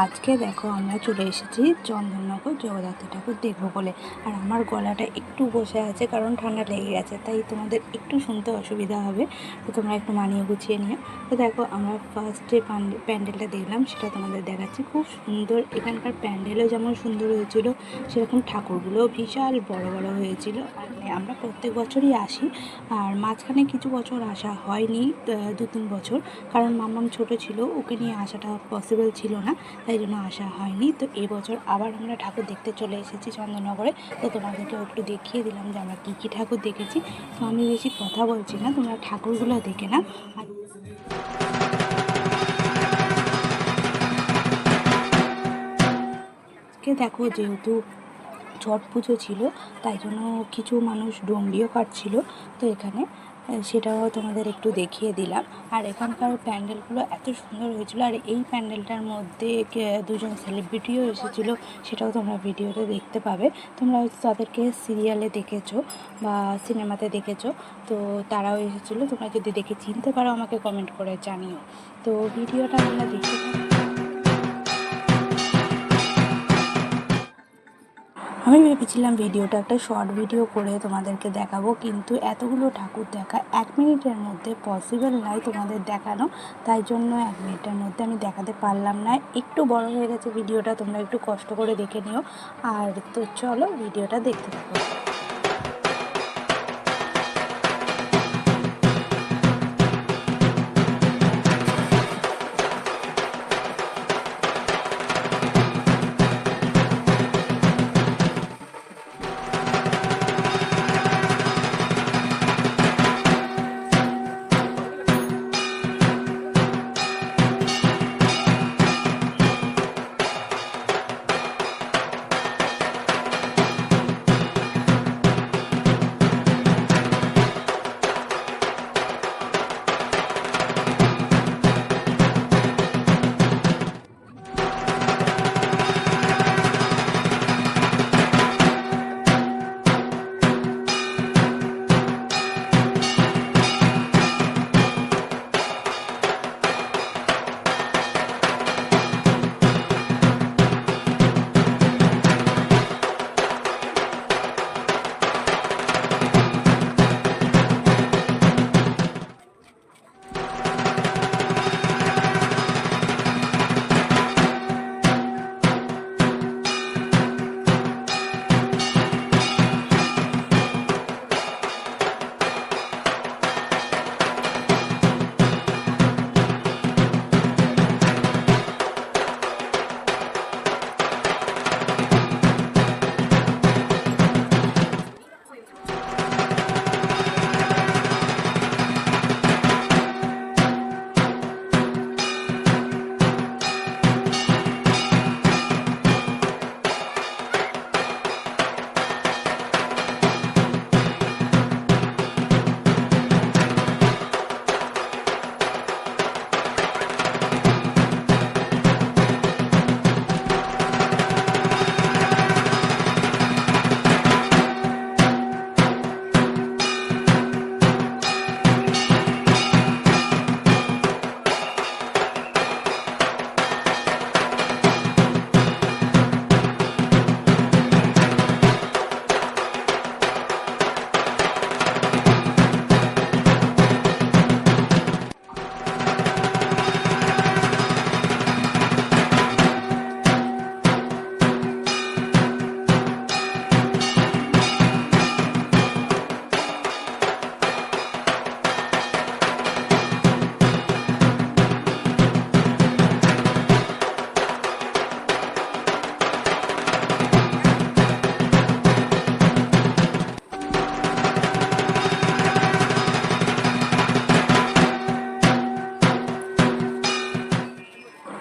আজকে দেখো আমরা চলে এসেছি চন্দননগর জগদ্ধাত্রী ঠাকুর দেখব বলে আর আমার গলাটা একটু বসে আছে কারণ ঠান্ডা লেগে গেছে, তাই তোমাদের একটু শুনতে অসুবিধা হবে। তো তোমরা একটু মানিয়ে গুছিয়ে নিও। তো দেখো আমরা ফার্স্ট যে প্যান্ডেলটা দেখলাম সেটা তোমাদের দেখাচ্ছি। খুব সুন্দর এখানকার প্যান্ডেলও যেমন সুন্দর হয়েছিল, সেরকম ঠাকুরগুলোও বিশাল বড় বড় হয়েছিল। আমরা প্রত্যেক বছরই আসি। আর মাঝখানে কিছু বছর আসা হয়নি, দু তিন বছর। কারণ মাম্মাম ছোট ছিল, ওকে নিয়ে আসাটা পসিবল ছিল না। তাই জন্য আসা হয়নি। তো এবছর আবার আমরা ঠাকুর দেখতে চলে এসেছি চন্দননগরে। তো তোমাদেরকে একটু দেখিয়ে দিলাম যে আমরা কী কী ঠাকুর দেখেছি। তো আমি বেশি কথা বলছি না, তোমরা ঠাকুরগুলো দেখে না আর আজকে দেখো যেহেতু ছট পুজো ছিল, তাই জন্য কিছু মানুষ ডন্ডিও কাটছিল। তো এখানে সেটাও তোমাদের একটু দেখিয়ে দিলাম। আর এখানকার প্যান্ডেলগুলো এত সুন্দর হয়েছিল। আর এই প্যান্ডেলটার মধ্যে দুজন সেলিব্রিটিও এসেছিল, সেটাও তোমরা ভিডিওতে দেখতে পাবে। তোমরা হয়তো তাদেরকে সিরিয়ালে দেখেছ বা সিনেমাতে দেখেছ, তো তারাও এসেছিল। তোমরা যদি দেখে চিনতে পারো, আমাকে কমেন্ট করে জানিও। তো ভিডিওটা আমরা দেখতে আমি ভেবেছিলাম ভিডিওটা একটা শর্ট ভিডিও করে তোমাদেরকে দেখাবো, কিন্তু এতগুলো ঠাকুর দেখা এক মিনিটের মধ্যে পসিবল নয় তোমাদের দেখানো। তাই জন্য এক মিনিটের মধ্যে আমি দেখাতে পারলাম না। একটু বড় হয়ে গেছে ভিডিওটা, তোমরা একটু কষ্ট করে দেখে নিও। আর তো চলো, ভিডিওটা দেখতে থাকো।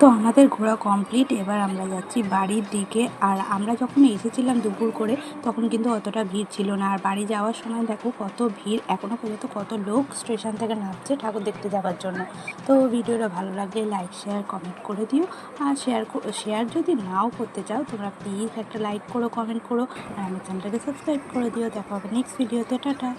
তো আমাদের ঘোরা কমপ্লিট এবার আমরা যাচ্ছি বাড়ির দিকে। আর আমরা যখন এসেছিলাম দুপুর করে, তখন কিন্তু অতটা ভিড় ছিল না। আর বাড়ি যাওয়ার সময় দেখো কত ভিড় এখনও পর্যন্ত কত লোক স্টেশন থেকে নামছে ঠাকুর দেখতে যাওয়ার জন্য। তো ভিডিওটা ভালো লাগলে লাইক শেয়ার কমেন্ট করে দিও। আর শেয়ার শেয়ার যদি নাও করতে চাও, তোমরা প্লিজ একটা লাইক করো কমেন্ট করো। আর আমার চ্যানেলটাকে সাবস্ক্রাইব করে দিও। দেখো হবে নেক্সট ভিডিওতে টাটা।